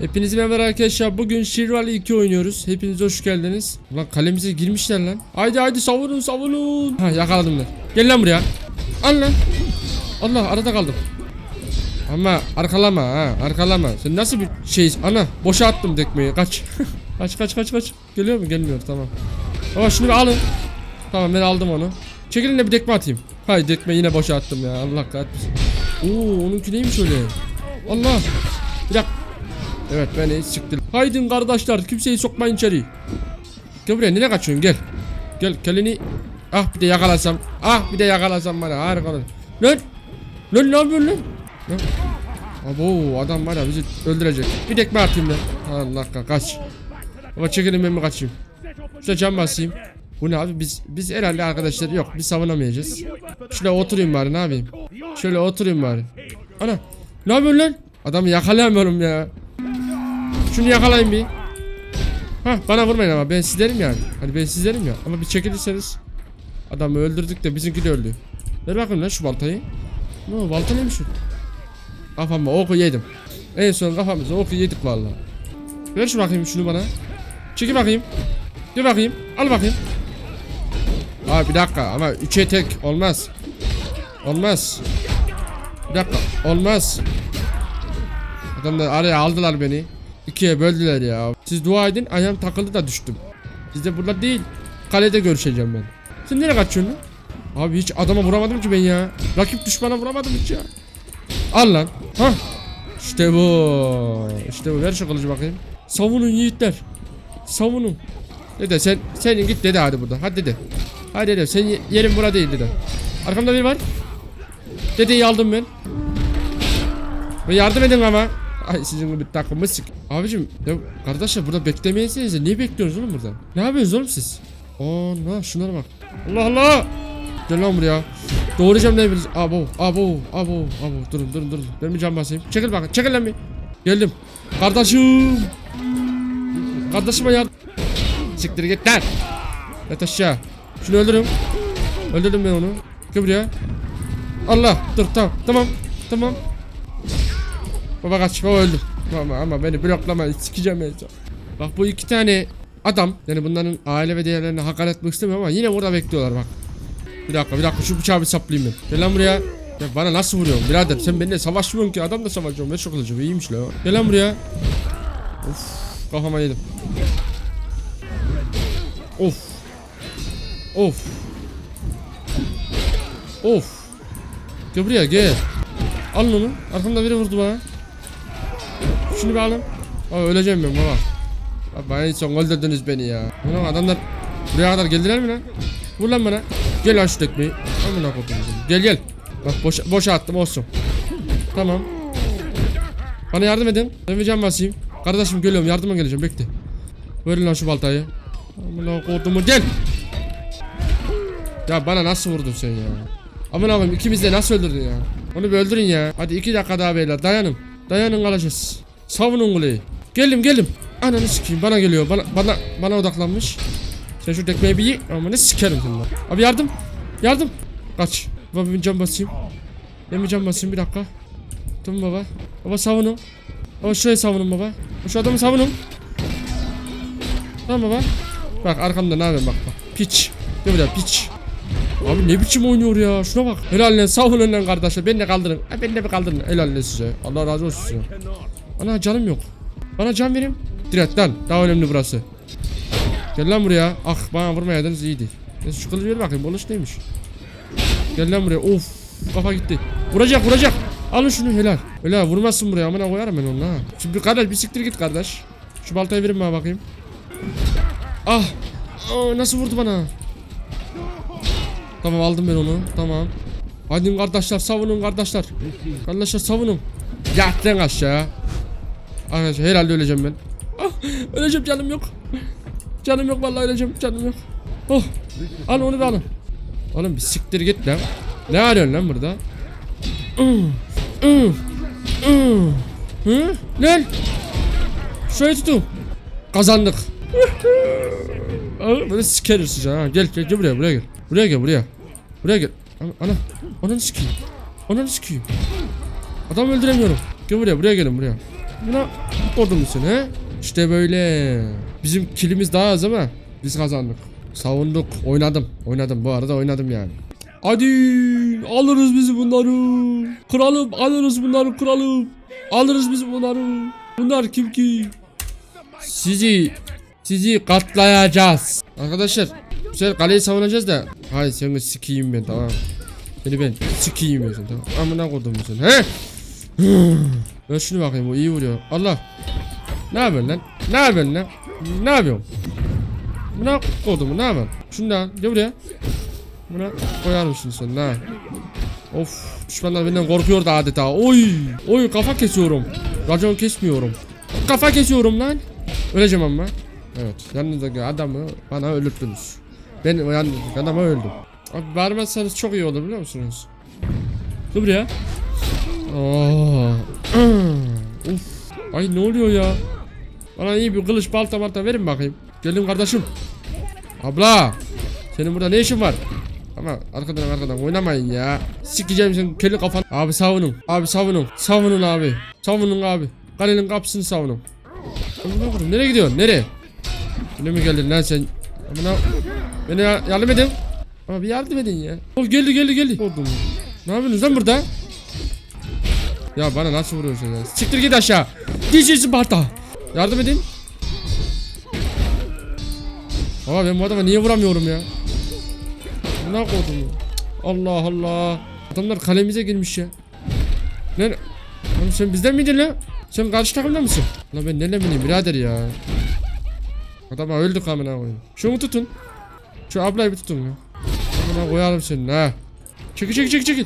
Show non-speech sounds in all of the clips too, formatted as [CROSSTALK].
Hepinize merhaba arkadaşlar. Bugün Shirali 2 oynuyoruz. Hepiniz hoş geldiniz. Ulan kalemize girmişler lan. Haydi haydi savunun savunun. Ha yakaladım ben. Gel lan buraya. Al lan. Allah arada kaldım. Ama arkalama ha arkalama. Sen nasıl bir şey? Ana boşa attım dekmeyi. Kaç. [LAUGHS] kaç kaç kaç kaç. Geliyor mu? Gelmiyor tamam. Ama şunu alın. Tamam ben aldım onu. Çekilin de bir dekme atayım. Hay dekme yine boşa attım ya. Allah kahretmesin. Oo onunki neymiş öyle? Allah. Evet beni sıktı. Haydin kardeşler kimseyi sokmayın içeri. Gel buraya nereye kaçıyorsun gel. Gel kelini. Ah bir de yakalasam. Ah bir de yakalasam bana harika olur. Lan. Lan ne yapıyorsun lan? Lan. Abo adam var ya bizi öldürecek. Bir dekme atayım lan. Allah ka kaç. Ama çekilin ben mi kaçayım? Şurada cam basayım. Bu ne abi biz biz herhalde arkadaşlar yok biz savunamayacağız. Şöyle oturayım bari ne yapayım? Şöyle oturayım bari. Ana ne yapıyorsun lan? Adamı yakalayamıyorum ya. Şunu yakalayın bir. Hah bana vurmayın ama ben sizlerim yani. Hani ben sizlerim ya. Ama bir çekilirseniz. Adamı öldürdük de bizimki de öldü. Ver bakayım lan şu baltayı. Ne o balta neymiş o? Kafama oku yedim. En son kafamıza oku yedik vallahi. Ver şu bakayım şunu bana. Çekil bakayım. Dur bakayım. Al bakayım. Aa bir dakika ama üçe tek olmaz. Olmaz. Bir dakika olmaz. Adamlar araya aldılar beni. İkiye böldüler ya. Siz dua edin ayağım takıldı da düştüm. Siz de burada değil. Kalede görüşeceğim ben. Sen nereye kaçıyorsun? Abi hiç adama vuramadım ki ben ya. Rakip düşmana vuramadım hiç ya. Al lan. Ha. İşte bu. İşte bu. Ver şu kılıcı bakayım. Savunun yiğitler. Savunun. Dede sen senin git dede hadi burada. Hadi dede. Hadi dede sen yerin bura değil dede. Arkamda biri var. Dedeyi aldım ben. Yardım edin ama. Ay sizin gibi takımı sik. Abicim ya kardeşler burada beklemeyesiniz niye bekliyorsunuz oğlum burada? Ne yapıyorsunuz oğlum siz? Aa ne şunlara bak. Allah Allah. Gel lan buraya. Doğrayacağım ne biliriz. Abo abo abo abo. Durun durun durun. Ben bir cam basayım. Çekil bakın çekil lan bir. Geldim. Kardeşim. Kardeşime yardım. Siktir git lan. Yat aşağı. Şunu öldürün. Öldürdüm ben onu. Gel buraya. Allah dur tamam tamam tamam. Baba kaç öldüm. Ama, ama beni bloklama sikeceğim ben. Bak bu iki tane adam yani bunların aile ve değerlerine hakaret etmek istemiyorum ama yine burada bekliyorlar bak. Bir dakika bir dakika şu bıçağı bir saplayayım ben. Gel lan buraya. Ya bana nasıl vuruyorsun birader sen benimle savaşmıyorsun ki adam da savaşıyor. Ben çok iyiymiş la. Gel lan buraya. Of kafama yedim. Of. Of. Of. Gel buraya gel. Alın onu. Arkamda biri vurdu bana. Şunu bir alın. Aa, öleceğim ben baba. Abi bana en son öldürdünüz beni ya. Ulan adamlar buraya kadar geldiler mi lan? Vur lan bana. Gel lan şu tekmeyi. Amına seni. Gel gel. Bak boşa, boşa attım olsun. Tamam. Bana yardım edin. Ben bir can basayım. Kardeşim geliyorum yardıma geleceğim bekle. Verin lan şu baltayı. Amına kodumu gel. Ya bana nasıl vurdun sen ya? Aman abim ikimiz de nasıl öldürdün ya? Onu bir öldürün ya. Hadi iki dakika daha beyler dayanın. Dayanın kalacağız. Savunun kuleyi. Geldim geldim. Ananı sikeyim bana geliyor. Bana bana bana odaklanmış. Sen şu tekmeyi bir ye. Amanı sikerim seni. Abi yardım. Yardım. Kaç. Baba bir cam basayım. Ben bir cam basayım bir dakika. Tamam baba. Baba savunun. Baba şuraya savunun baba. Şu adamı savunun. Tamam baba. Bak arkamda ne yapayım bak bak. Piç. Ne böyle piç. Abi ne biçim oynuyor ya şuna bak. Helal lan savunun lan kardeşler. Beni de kaldırın. Ha, beni de bir kaldırın. Helal size. Allah razı olsun size. Ana canım yok. Bana can verin. Direkt lan. Daha önemli burası. Gel lan buraya. Ah bana vurmayaydınız iyiydi. Neyse şu kılıcı ver bakayım. Boluş neymiş? Gel lan buraya. Of. Kafa gitti. Vuracak vuracak. Alın şunu helal. Helal vurmazsın buraya. Amına koyarım ben onu ha. Şimdi kardeş bir siktir git kardeş. Şu baltayı verin bana bakayım. Ah. Aa, nasıl vurdu bana? Tamam aldım ben onu. Tamam. Hadi kardeşler savunun kardeşler. Kardeşler savunun. Yat lan aşağı. Arkadaşlar herhalde öleceğim ben. Ah, öleceğim canım yok. Canım yok vallahi öleceğim canım yok. Oh. Al onu da alın. Oğlum bir siktir git lan. Ne arıyorsun lan burada? Hı? Lan? Şöyle tutun. Kazandık. Böyle sikeriz size ha. Gel gel gel buraya buraya gel. Buraya gel buraya. Buraya gel. Ana. Ananı sikeyim. Ananı sikeyim. Adam öldüremiyorum. Gel buraya buraya gelin buraya. Buna vurdun musun he? İşte böyle. Bizim kilimiz daha az ama biz kazandık. Savunduk. Oynadım. Oynadım. Bu arada oynadım yani. Hadi alırız biz bunları. Kralım alırız bunları kralım. Alırız biz bunları. Bunlar kim ki? Sizi sizi katlayacağız. Arkadaşlar bu sefer kaleyi savunacağız da. Hayır seni sikeyim ben tamam. Seni ben sikeyim ben tamam. Amına koydum sen he? Ben bakayım o iyi vuruyor. Allah. Ne yapıyorsun lan? Ne yapıyorsun lan? Ne yapıyorsun? Buna koydum ne yapıyorsun? Şunu da al, gel buraya. Buna koyar mısın sen ha? Of düşmanlar benden korkuyor da adeta. Oy! Oy kafa kesiyorum. Racon kesmiyorum. Kafa kesiyorum lan. Öleceğim ama. Evet yanınızdaki adamı bana öldürdünüz. Ben yanınızdaki adamı öldüm. Abi vermezseniz çok iyi olur biliyor musunuz? Dur buraya. Ay ne oluyor ya? Bana iyi bir kılıç balta balta verin bakayım. Gelin kardeşim. Abla. Senin burada ne işin var? Ama arkadan arkadan oynamayın ya. Sikeceğim senin keli kafan. Abi savunun. Abi savunun. Savunun abi. Savunun abi. Kalenin kapısını savunun. Amına Nereye gidiyorsun? Nereye? Yine mi geldin lan sen? Amına Beni ya- yardım edin. Abi yardım edin ya. Oh geldi geldi geldi. Ne yapıyorsunuz lan burada? Ya bana nasıl vuruyorsun ya? Siktir git aşağı. Diyeceksin Barta. Yardım edin. Ama ben bu adama niye vuramıyorum ya? Ne koydum? Allah Allah. Adamlar kalemize girmiş ya. Ne? Oğlum sen bizden miydin lan? Sen karşı takımda mısın? Lan ben nereden bileyim birader ya. Adama öldük amına koyayım. Şunu tutun. Şu ablayı bir tutun ya. Amına koyalım seni ha. Çekil çekil çekil çekil.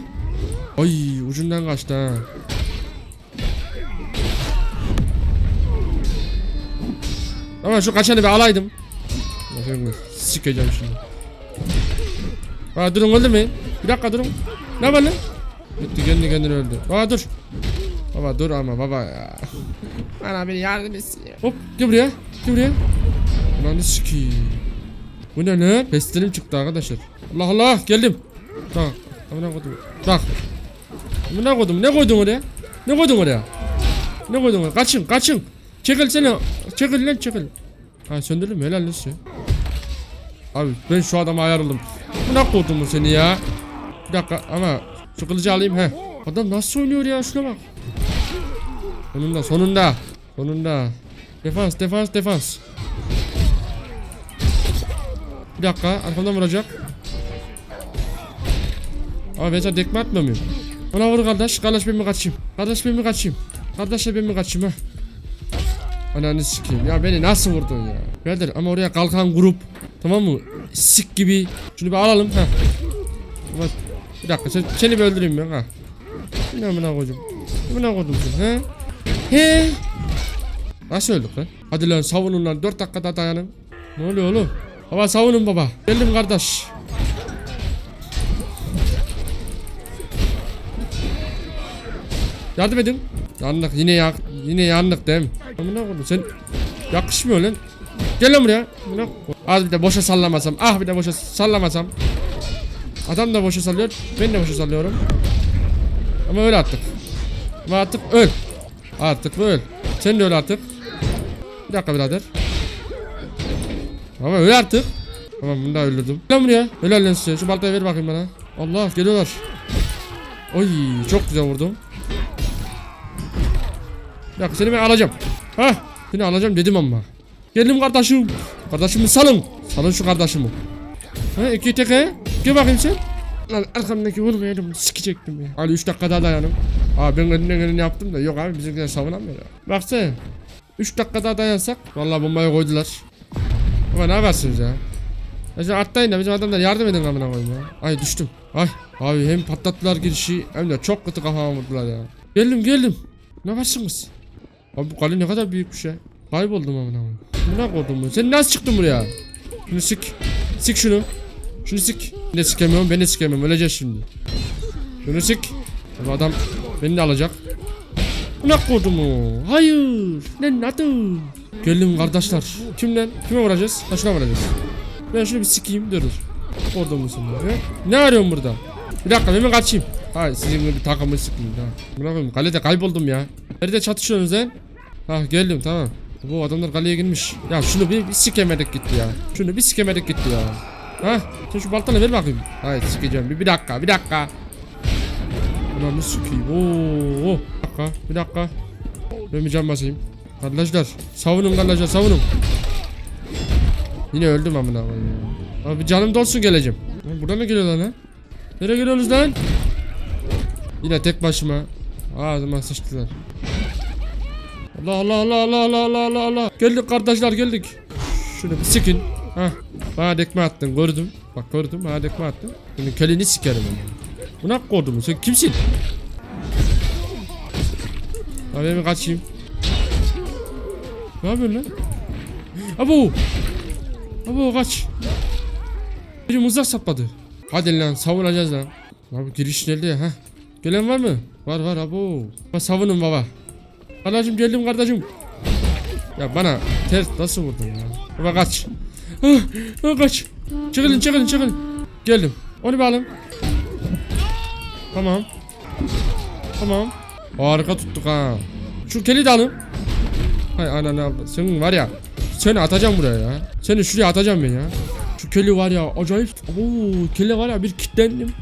Ay ucundan kaçtı ha. Ama şu kaçanı bir alaydım. Sikeceğim şimdi. Aa durun öldürmeyin. Bir dakika durun. Ne var lan? Gitti kendi kendine öldü. Aa dur. Baba dur ama baba ya. Bana beni yardım etsin ya. Hop gel buraya. Gel buraya. Lan sikeyim. Bu ne lan? Pestilim çıktı arkadaşlar. Allah Allah geldim. Bak. Amına koydum. Bak. Amına koydum. Ne koydun oraya? Ne koydun oraya? Ne koydun oraya? Kaçın kaçın. Çekil seni. Çekil lan çekil. Ha söndürdün mü? Helal olsun. Abi ben şu adama ayarladım. Buna koydum mu seni ya? Bir dakika ama şu kılıcı alayım he. Adam nasıl oynuyor ya şuna bak. Sonunda sonunda. Sonunda. Defans defans defans. Bir dakika arkamdan vuracak. Abi ben sana dekme atmıyor muyum? Ona vur kardeş. Kardeş ben mi kaçayım? Kardeş ben mi kaçayım? Kardeşle ben mi kaçayım ha? Ananı sikeyim. Ya beni nasıl vurdun ya? Birader ama oraya kalkan grup. Tamam mı? Sik gibi. Şunu bir alalım ha. Bak, Bir dakika sen, seni bir öldüreyim ben ha. Ne amına koydum? Amına koydum sen he? He? Nasıl öldük lan? Hadi lan savunun lan 4 dakikada dayanın. Ne oluyor oğlum? Baba savunun baba. Geldim kardeş. Yardım edin. Yandık yine yak yine yandık değil mi? Amına koydum sen yakışmıyor lan. Gel lan buraya. Amına Az bir de boşa sallamasam. Ah bir de boşa sallamasam. Adam da boşa sallıyor. Ben de boşa sallıyorum. Ama öyle attık. Ama artık öl. Artık öl. Sen de öl artık. Bir dakika birader. Ama öl artık. Tamam bunu da öldürdüm. Lan buraya. Helal lan size. Şu baltayı ver bakayım bana. Allah geliyorlar. Oy çok güzel vurdum. Bir dakika seni ben alacağım. Hah seni alacağım dedim ama. Geldim kardeşim. Kardeşimi salın. Salın şu kardeşimi. Ha iki teke. Gel bakayım sen. Lan arkamdaki vurmayalım sikecektim ya. Hadi 3 dakika daha dayanım. Abi ben elinden geleni yaptım da yok abi bizimkiler savunamıyor ya. Baksana. 3 dakika daha dayansak. Vallahi bombayı koydular. Ama ne yaparsınız ya? Ya sen atlayın da bizim adamlar yardım edin amına koyayım ya. Ay düştüm. Ay abi hem patlattılar girişi hem de çok kötü kafama vurdular ya. Geldim geldim. Ne yaparsınız? Abi bu kale ne kadar büyükmüş ya. Kayboldum amına koyayım. Buna koydum mu? Sen nasıl çıktın buraya? Şunu sik. Sik şunu. Şunu sik. Ben de sikemiyorum ben de sikemiyorum öleceğiz şimdi. Şunu sik. Bu adam beni de alacak. Buna koydum mu? Hayır. Lan adı. Geldim kardeşler. Kimden? Kime vuracağız? Ha şuna vuracağız. Ben şunu bir sikeyim dur. Orada mısın? Ne arıyorsun burada? Bir dakika mi kaçayım? Hayır sizin gibi takımı sikeyim ha. Bırakın kalede kayboldum ya. Nerede çatışıyorsunuz lan? Ha geldim tamam. Bu adamlar kaleye girmiş. Ya şunu bir, bir sikemedik gitti ya. Şunu bir sikemedik gitti ya. Ha sen şu baltanı ver bakayım. Hayır sikeceğim. Bir, bir dakika bir dakika. Bir sikeyim. Oo, Bir dakika bir dakika. Ben bir can basayım. Kardeşler savunun kardeşler savunun. Yine öldüm amına koyayım ya. Abi canım dolsun geleceğim. Buradan ne geliyorlar lan? Nereye geliyorsunuz lan? Yine tek başıma. Ağzıma sıçtılar. Allah Allah Allah Allah Allah Allah Allah Allah. Geldik kardeşler geldik. Şunu bir sikin. Hah. Bana dekme attın gördüm. Bak gördüm bana dekme attın. Senin kelini sikerim ama. Buna koydum sen kimsin? Abi ben kaçayım. Ne yapıyorsun lan? Abo! Abo kaç. Biri mızrak sapladı. Hadi lan savunacağız lan. Abi giriş ya? Heh. Gelen var mı? Var var abo. Bak savunun baba. Kardeşim geldim kardeşim. Ya bana ters nasıl vurdun ya? Baba kaç. Ah, ah, kaç. Çıkılın çıkılın çıkılın. Geldim. Onu bir alın. Tamam. Tamam. Harika tuttuk ha. Şu keli de alın. Hay ananı abla. Senin var ya. Seni atacağım buraya ya. Seni şuraya atacağım ben ya. Şu keli var ya acayip. Oo keli var ya bir kilitlendim.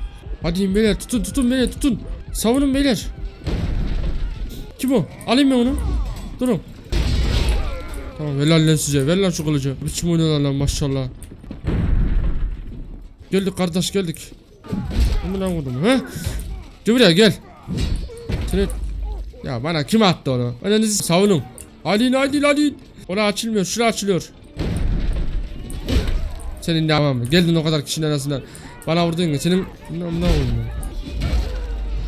Hadi beyler tutun tutun beni tutun. Savunun beyler. Kim o? Alayım ben onu. Durun. Tamam helal lan size. Ver lan şu kılıcı. Biçim oynuyorlar lan maşallah. Geldik kardeş geldik. Amına koydum ha? Gel buraya gel. Seni... Ya bana kim attı onu? Önünüzü savunun. Alin alin alin. Ona açılmıyor. Şura açılıyor. Senin de tamam mı? Geldin o kadar kişinin arasından. Bana vurdun ya. Senin... Ne oldu?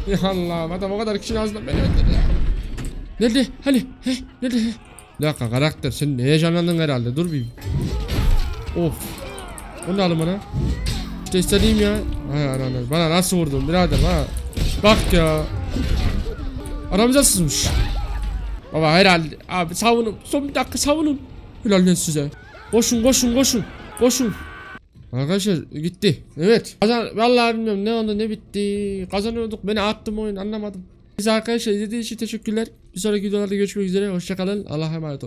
Ya Allah'ım adam o kadar kişinin arasından beni öldürdü ya. Nerede? Hani? He? Nerede? He? Bir dakika karakter sen heyecanlandın herhalde. Dur bir. Of. O ne alın bana? İşte istediğim ya. Hay ananı. Bana nasıl vurdun birader ha? Bak ya. Aramıza sızmış. Baba herhalde. Abi savunun. Son bir dakika savunun. Helal size. Koşun koşun koşun. Koşun. Arkadaşlar gitti. Evet. Kazan vallahi bilmiyorum ne oldu ne bitti. Kazanıyorduk. Beni attım oyun anlamadım. Biz arkadaşlar izlediğiniz için teşekkürler. Bir sonraki videolarda görüşmek üzere. Hoşçakalın. Allah'a emanet olun.